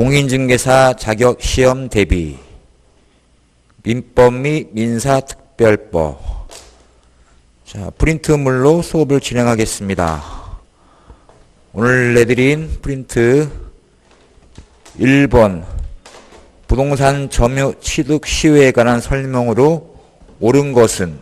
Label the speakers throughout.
Speaker 1: 공인중개사 자격 시험 대비 민법 및 민사특별법 자, 프린트물로 수업을 진행하겠습니다. 오늘 내드린 프린트 1번 부동산 점유 취득 시효에 관한 설명으로 옳은 것은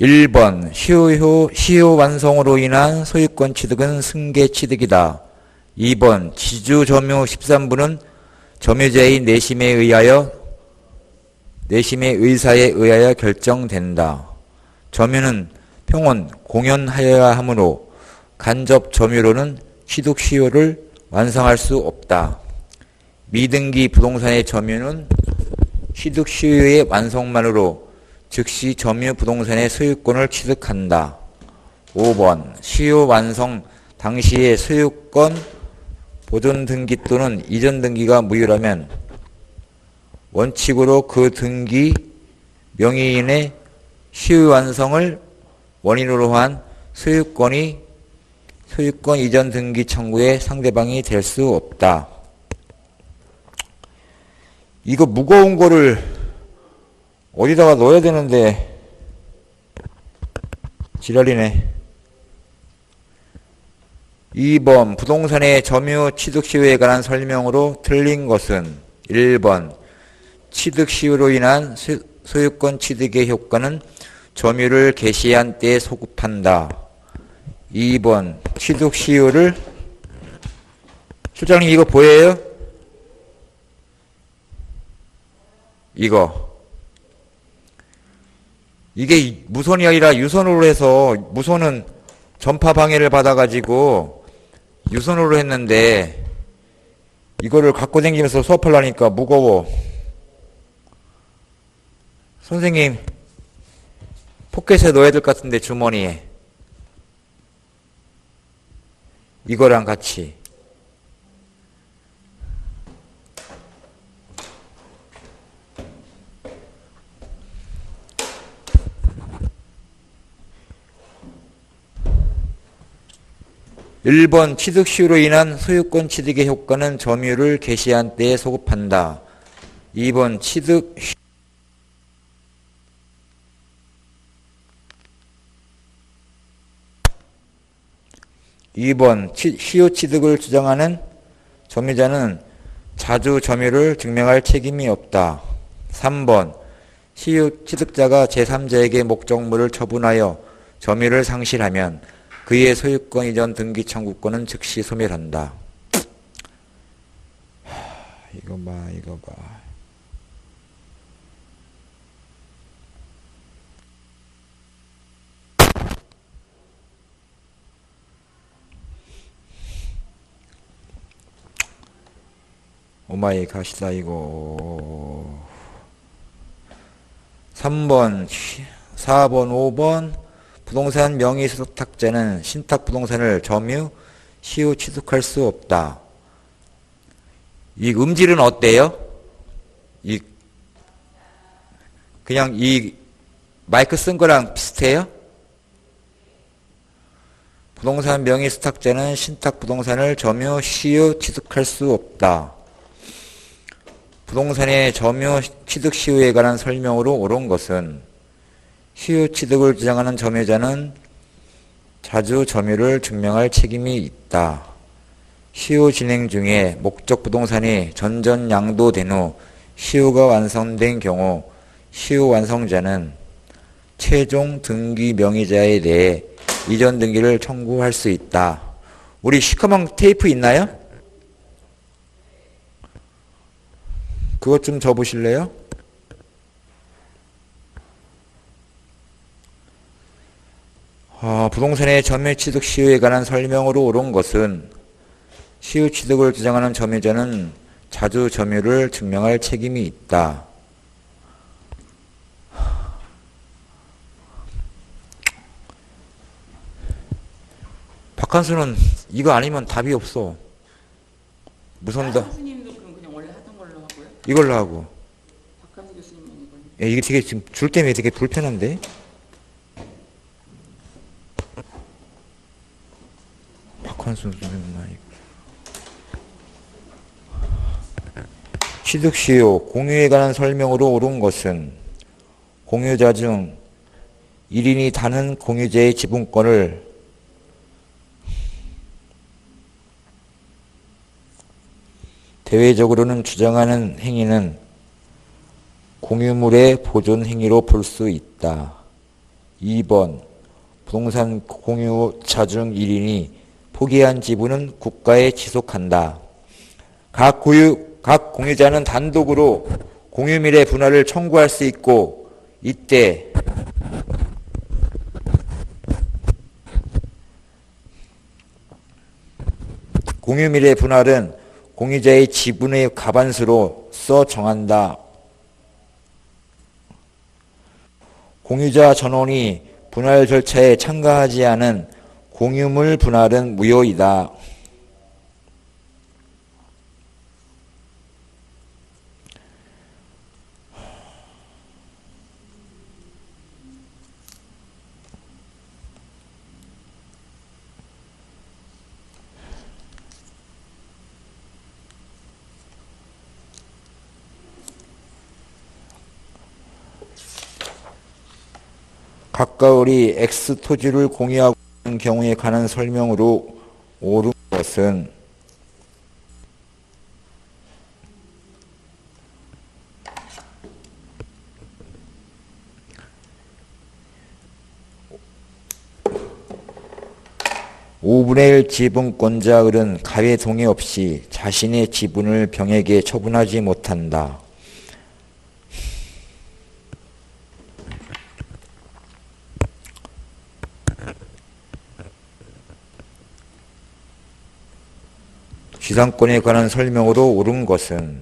Speaker 1: 1번 시효, 시효 완성으로 인한 소유권 취득은 승계 취득이다. 2번 지주 점유 13부는 점유자의 내심에 의하여 내심의 의사에 의하여 결정된다. 점유는 평온 공연하여야 하므로 간접 점유로는 취득 시효를 완성할 수 없다. 미등기 부동산의 점유는 취득 시효의 완성만으로 즉시 점유 부동산의 소유권을 취득한다. 5번 시효 완성 당시의 소유권 보존 등기 또는 이전 등기가 무효라면 원칙으로 그 등기 명의인의 시효 완성을 원인으로 한 소유권이 소유권 이전 등기 청구의 상대방이 될 수 없다. 이거 무거운 거를 어디다가 넣어야 되는데 지랄이네. 2번 부동산의 점유 취득 시효에 관한 설명으로 틀린 것은 1번 취득 시효로 인한 소- 소유권 취득의 효과는 점유를 개시한 때에 소급한다. 2번 취득 시효를 실장님 이거 보여요? 이거 이게 무선이 아니라 유선으로 해서 무선은 전파 방해를 받아가지고 유선으로 했는데 이거를 갖고 다니면서 수업하려니까 무거워. 선생님 포켓에 넣어야 될 것 같은데 주머니에 이거랑 같이 일번 취득 시효로 인한 소유권 취득의 효과는 점유를 개시한 때에 소급한다. 2번 취득 시- 2번 치- 시효 취득을 주장하는 점유자는 자주 점유를 증명할 책임이 없다. 3번 시효 취득자가 제3자에게 목적물을 처분하여 점유를 상실하면 그의 소유권 이전 등기 청구권은 즉시 소멸한다. 하, 이거 봐, 이거 봐. 오마이 갓이다 이거 3번 4번 5번 부동산 명의 수탁자는 신탁 부동산을 점유 시효 취득할 수 없다 이 음질은 어때요? 이 그냥 이 마이크 쓴 거랑 비슷해요? 부동산 명의 수탁자는 신탁 부동산을 점유 시효 취득할 수 없다. 부동산의 점유 취득 시효에 관한 설명으로 옳은 것은 시효 취득을 주장하는 점유자는 자주 점유를 증명할 책임이 있다. 시효 진행 중에 목적 부동산이 전전 양도된 후 시효가 완성된 경우 시효 완성자는 최종 등기 명의자에 대해 이전 등기를 청구할 수 있다. 우리 시커먼 테이프 있나요? 그것 좀 접으실래요? 아, 부동산의 점유 취득 시효에 관한 설명으로 옳은 것은 시효 취득을 주장하는 점유자는 자주 점유를 증명할 책임이 있다. 박한수는 이거 아니면 답이 없어. 무선다. 이걸로 하고. 야, 이게 되게 지금 줄 때문에 되게 불편한데? 컨센sus만 취득시효 공유에 관한 설명으로 옳은 것은 공유자 중 1인이 다른 공유자의 지분권을 대외적으로는 주장하는 행위는 공유물의 보존 행위로 볼 수 있다. 2번 부동산 공유자 중 1인이 포기한 지분은 국가에 지속한다. 각 고유, 각 공유자는 단독으로 공유물의 분할을 청구할 수 있고, 이때 공유물의 분할은 공유자의 지분의 가반수로 써 정한다. 공유자 전원이 분할 절차에 참가하지 않은 공유물 분할은 무효이다. 가까우리 X 토지를 공유하고 경우에 관한 설명으로 옳은 것은 오분의 1 지분권자들은 가외 동의 없이 자신의 지분을 병에게 처분하지 못한다. 지상권에 관한 설명으로 옳은 것은?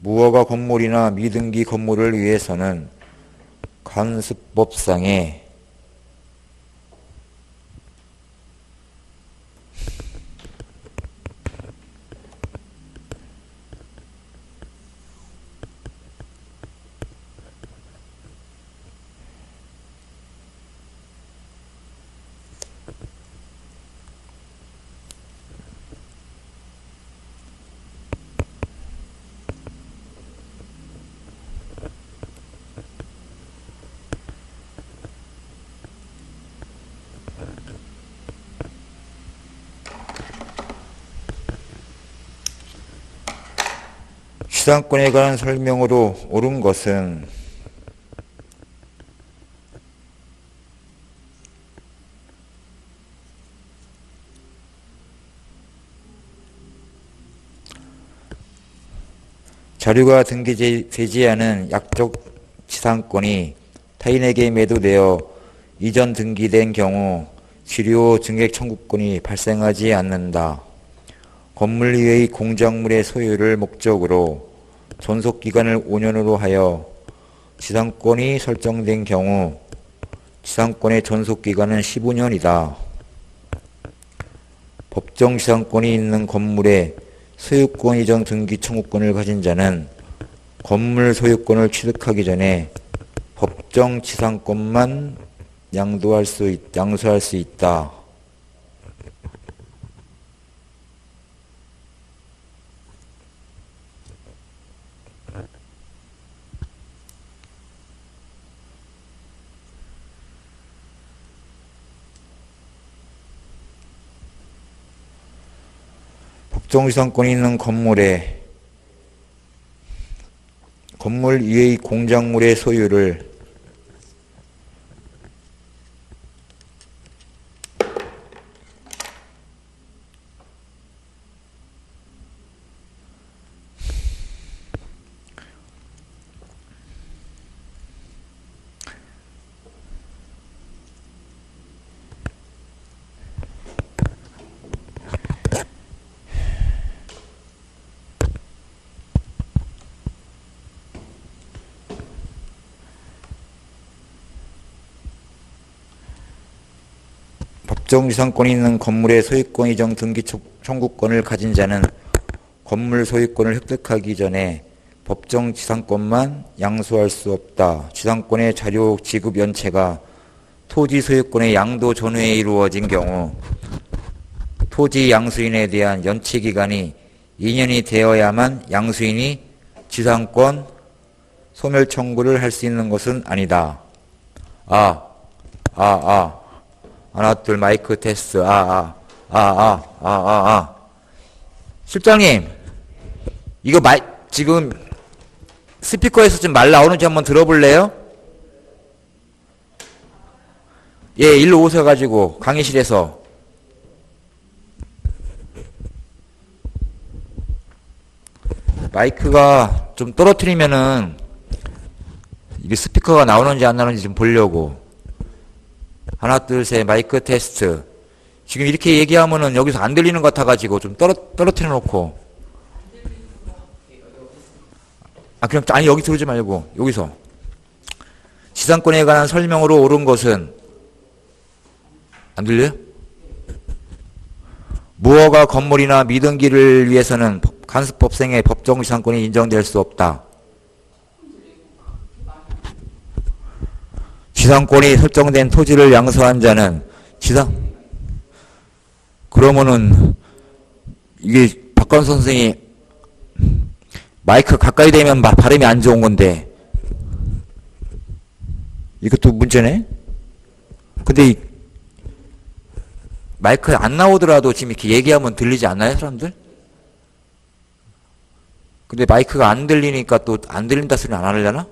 Speaker 1: 무허가 건물이나 미등기 건물을 위해서는 관습법상의 지상권에 관한 설명으로 옳은 것은 자료가 등기되지 않은 약적 지상권이 타인에게 매도되어 이전 등기된 경우 지료 증액 청구권이 발생하지 않는다. 건물 위의 공작물의 소유를 목적으로 존속 기간을 5년으로 하여 지상권이 설정된 경우 지상권의 존속 기간은 15년이다. 법정 지상권이 있는 건물의 소유권 이전 등기 청구권을 가진 자는 건물 소유권을 취득하기 전에 법정 지상권만 양도할 수 있, 양수할 수 있다. 법정지상권이 있는 건물에 건물 위의 공작물의 소유를 법정지상권이 있는 건물의 소유권 이전 등기 청- 청구권을 가진 자는 건물 소유권을 획득하기 전에 법정 지상권만 양수할 수 없다. 지상권의 자료 지급 연체가 토지 소유권의 양도 전후에 이루어진 경우 토지 양수인에 대한 연체 기간이 2년이 되어야만 양수인이 지상권 소멸 청구를 할 수 있는 것은 아니다. 아, 아, 아. 하나, 둘, 마이크 테스트. 아, 아, 아, 아, 아, 아, 아. 실장님, 이거 말, 지금 스피커에서 좀 말 나오는지 한번 들어볼래요? 예, 일로 오셔 가지고, 강의실에서. 마이크가 좀 떨어뜨리면은, 이게 스피커가 나오는지 안 나오는지 좀 보려고. 하나, 둘, 셋, 마이크 테스트. 지금 이렇게 얘기하면은 여기서 안 들리는 것 같아가지고 좀 떨어, 떨어뜨려 놓고. 아, 그럼, 아니, 여기 들어오지 말고, 여기서. 지상권에 관한 설명으로 옳은 것은, 안 들려요? 무허가 건물이나 미등기를 위해서는 법- 간수법생의 법정 지상권이 인정될 수 없다. 지상권이 설정된 토지를 양수한 자는 지상 그러면은 이게 박관 선생이 마이크 가까이 마- 발음이 안 좋은 건데 이것도 문제네. 근데 이 마이크 안 나오더라도 지금 이렇게 얘기하면 들리지 않나요, 사람들? 근데 마이크가 안 들리니까 또 안 들린다 소리 안 하려나?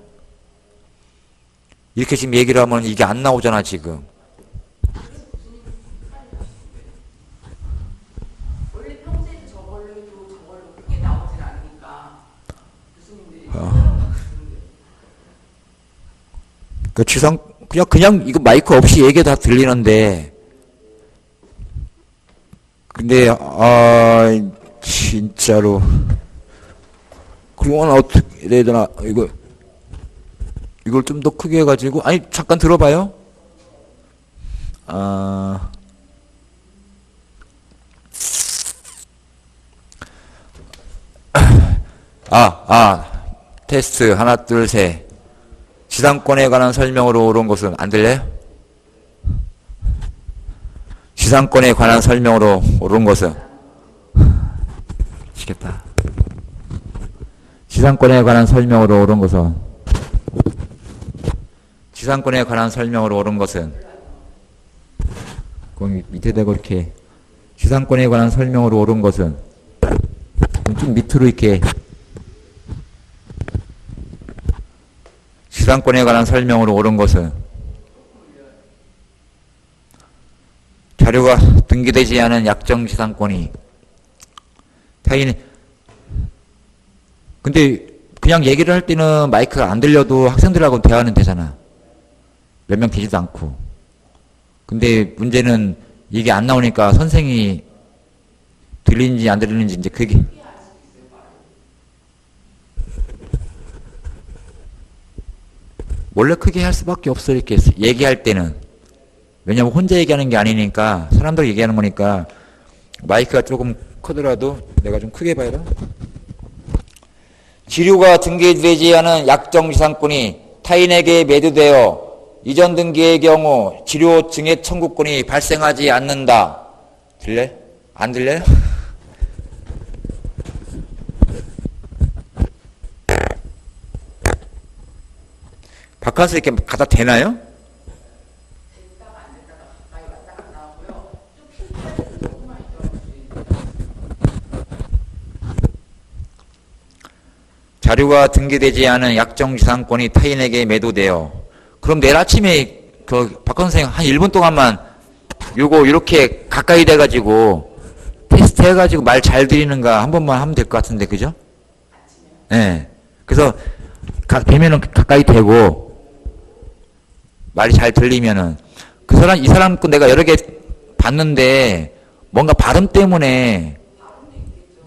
Speaker 1: 이렇게 지금 얘기를 하면 이게 안 나오잖아, 지금.
Speaker 2: 교수님들이
Speaker 1: 그 지상 그냥 그냥 이거 마이크 없이 얘기 다 들리는데. 근데 아 진짜로. 그건 어떻게 해야 되나? 이거 이걸 좀 더 크게 해가지고 아니 잠깐 들어봐요 아 아, 아, 테스트, 하나, 둘, 셋. 지상권에 관한 설명으로 옳은 것은 안 들려요? 지상권에 관한 설명으로 옳은 것은 미치겠다. 지상권에 관한 설명으로 옳은 것은 지상권에 관한 설명으로 옳은 것은? 밑에 대고 이렇게 지상권에 관한 설명으로 옳은 것은? 좀 밑으로 이렇게 지상권에 관한 설명으로 옳은 것은? 자료가 등기되지 않은 약정 지상권이 타인 근데 그냥 얘기를 할 때는 마이크가 안 들려도 학생들하고 대화는 되잖아. 몇명 계지도 않고. 근데 문제는 이게 안 나오니까 선생이 들리는지 안 들리는지 이제 그게 원래 크게 할 수밖에 없어 이렇게 얘기할 때는 왜냐면 혼자 얘기하는 게 아니니까 사람들 얘기하는 거니까 마이크가 조금 크더라도 내가 좀 크게 봐야 돼. 지류가 등기되지 않은 약정지상권이 타인에게 매도되어 이전 등기의 경우 지료 증액 청구권이 발생하지 않는다. 들려요? 안 들려요? 바깥에서 이렇게 갖다 대나요? 자료가 등기되지 않은 약정지상권이 타인에게 매도되어 그럼 내일 아침에 그 박건 선생 한 1분 동안만 요거 이렇게 가까이 돼가지고 테스트 해가지고 말 잘 들리는가 한 번만 하면 될 것 같은데 그죠? 예. 네. 그래서 가, 되면은 가까이 대고 말이 잘 들리면은 그 사람 이 사람 거 내가 여러 개 봤는데 뭔가 발음 때문에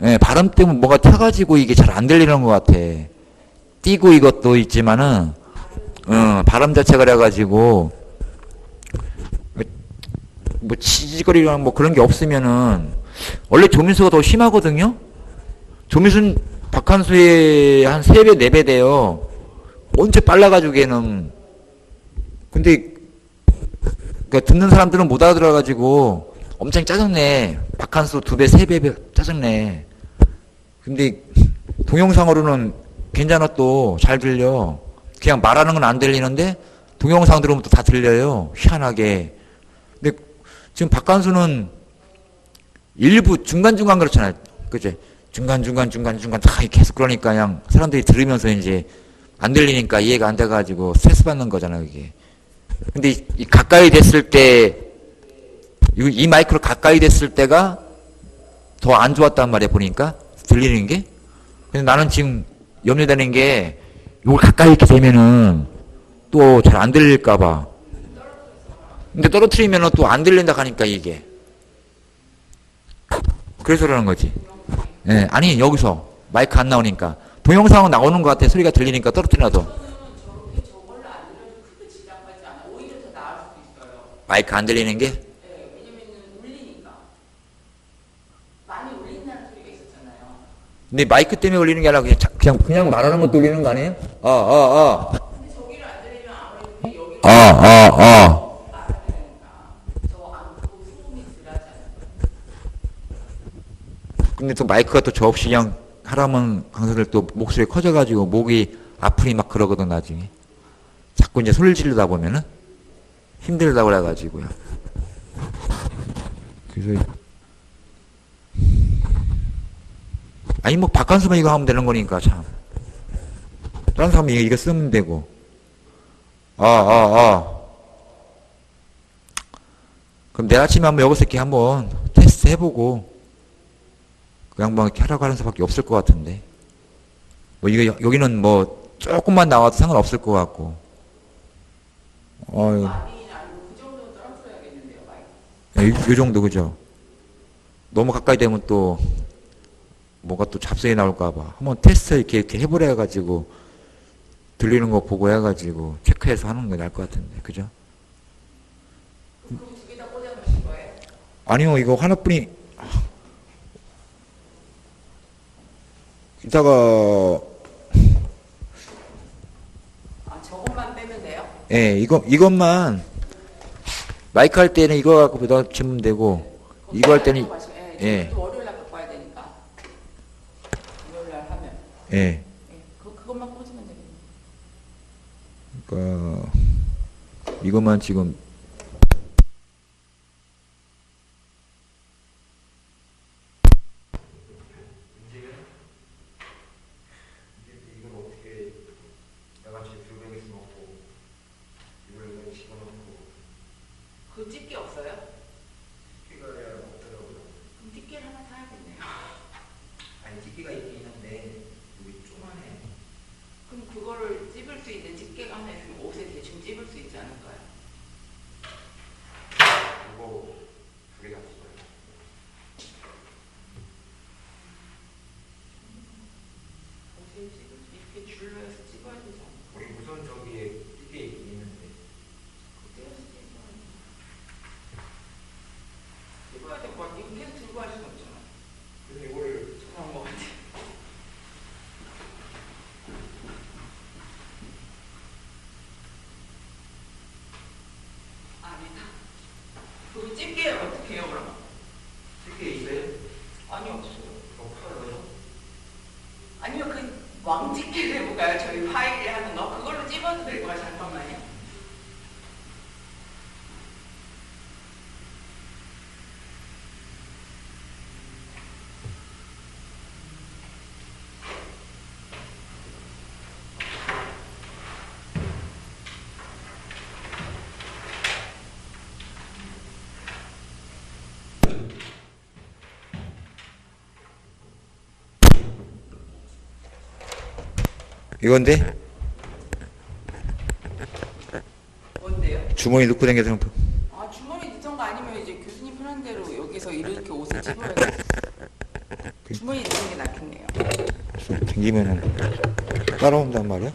Speaker 1: 예, 발음 때문에 뭐가 타가지고 이게 잘 안 들리는 것 같아. 띄고 이것도 있지만은 어, 발음 자체가 그래가지고 뭐 치지거리랑 뭐 그런 게 없으면은 원래 조민수가 더 심하거든요. 조민수 박한수의 한 3배, 4배 돼요. 언제 빨라가지고 걔는. 근데, 그 듣는 사람들은 못 알아들어가지고 엄청 짜증내. 박한수 2배, 3배 짜증내. 근데 동영상으로는 괜찮아 또 잘 들려. 그냥 말하는 건 안 들리는데 동영상 들으면 또 다 들려요. 희한하게. 근데 지금 박한수는 일부 중간중간 그렇잖아요. 그치? 중간중간, 중간중간 다 계속 그러니까 그냥 사람들이 들으면서 이제 안 들리니까 이해가 안 돼가지고 스트레스 받는 거잖아요, 이게. 근데 이, 이 가까이 됐을 때, 이, 이 마이크로 가까이 됐을 때가 더 안 좋았단 말이야, 보니까. 들리는 게. 근데 나는 지금 염려되는 게, 이걸 가까이 이렇게 되면은 또 잘 안 들릴까봐. 근데 떨어뜨리면은 또 안 들린다 하니까 이게. 그래서 그러는 거지. 예, 아니, 여기서 마이크 안 나오니까. 동영상은 나오는 것 같아. 소리가 들리니까 떨어뜨려도. 마이크 안 들리는 게?
Speaker 2: 네, 왜냐면은 울리니까. 많이 울린다는 소리가 있었잖아요.
Speaker 1: 근데 마이크 때문에 울리는 게 아니라 그냥, 자- 그냥, 그냥 말하는 것도 울리는 거 아니에요?
Speaker 2: 알아야 되니까. 저 안고 소음이 들어가잖아요.
Speaker 1: 근데 또 마이크가 또 저 없이 그냥 하라면 강사들 또 목소리 커져가지고 목이 아프니 막 그러거든, 나중에. 자꾸 이제 소리를 지르다 보면은 힘들다 그래가지고요. 그래서. 아니, 뭐, 박한수만 이거 하면 되는 거니까, 참. 다른 사람은 이거, 이거 쓰면 되고. 아, 아, 아. 그럼 내일 아침에 한번 여기서 이렇게 한번 테스트 해보고, 그 양반 이렇게 하라고 하는 수밖에 없을 것 같은데. 뭐, 이거, 여- 여기는 뭐, 조금만 나와도 상관없을 것 같고. 어유
Speaker 2: 마이크.
Speaker 1: 이, 이 정도, 그죠? 너무 가까이 되면 또, 뭐가 또 잡성이 나올까봐. 한번 테스트 이렇게, 이렇게 해보래 해가지고, 들리는 거 보고 해가지고, 체크해서 하는 게 나을 것 같은데, 그죠? 아니요, 이거 하나뿐이, 이따가,
Speaker 2: 아, 저것만 빼면 돼요?
Speaker 1: 예, 이거, 이것만, 마이크 할 때는 이거 갖고 넣으면 되고, 이거 할 때는,
Speaker 2: 예.
Speaker 1: 예.
Speaker 2: 또 월요일 날 갖고 와야 되니까. 월요일 날 하면.
Speaker 1: 예,
Speaker 2: 예. 그, 그것만 꽂으면 되겠네요.
Speaker 1: 그니까, 이것만 지금, 이걸 어떻게, 내가 지금 불백에서 먹고, 이걸 여기 집어넣고,
Speaker 2: 그 집게 없어요?
Speaker 1: 끼가 없더라고요.
Speaker 2: 그럼 집게를 하나 사야겠네요.
Speaker 1: 아니, 끼가 있긴 있는데, 여기 쪼만해.
Speaker 2: 그럼 그거를 찝을 수 있는 집게가 하나 있으면 옷에 대충 찝을 수 있지 않을까요?
Speaker 1: 이거 두 개가 있어요.
Speaker 2: 옷에 찝을 수 이렇게 줄로 해서 찝어야 되지 않을까?
Speaker 1: 우리 우선 저기에 끼게 있는데.
Speaker 2: 그때서 찝어야 돼. 찝어야 될 것 같아. 이거 계속 들고 할 수는 없잖아.
Speaker 1: 그래서 이거를
Speaker 2: 저런 거 같아. 아니다. 그거 집게 어떻게 해요, 그럼?
Speaker 1: 끼게 있어요?
Speaker 2: 아니, 없어요.
Speaker 1: 팔아요?
Speaker 2: 아니면 그 왕집게를 해볼까요? 저희 파일에 하는 거? 그걸로 찝어도 될 거야, 잠깐만요.
Speaker 1: 이건데?
Speaker 2: 뭔데요?
Speaker 1: 주머니 넣고 다녀서
Speaker 2: 아, 주머니 넣던 거 아니면 이제 교수님 편한 대로 여기서 이렇게 옷을 찝어야 돼. 주머니 넣는 게 낫겠네요.
Speaker 1: 댕기면은 따라온단 말이야?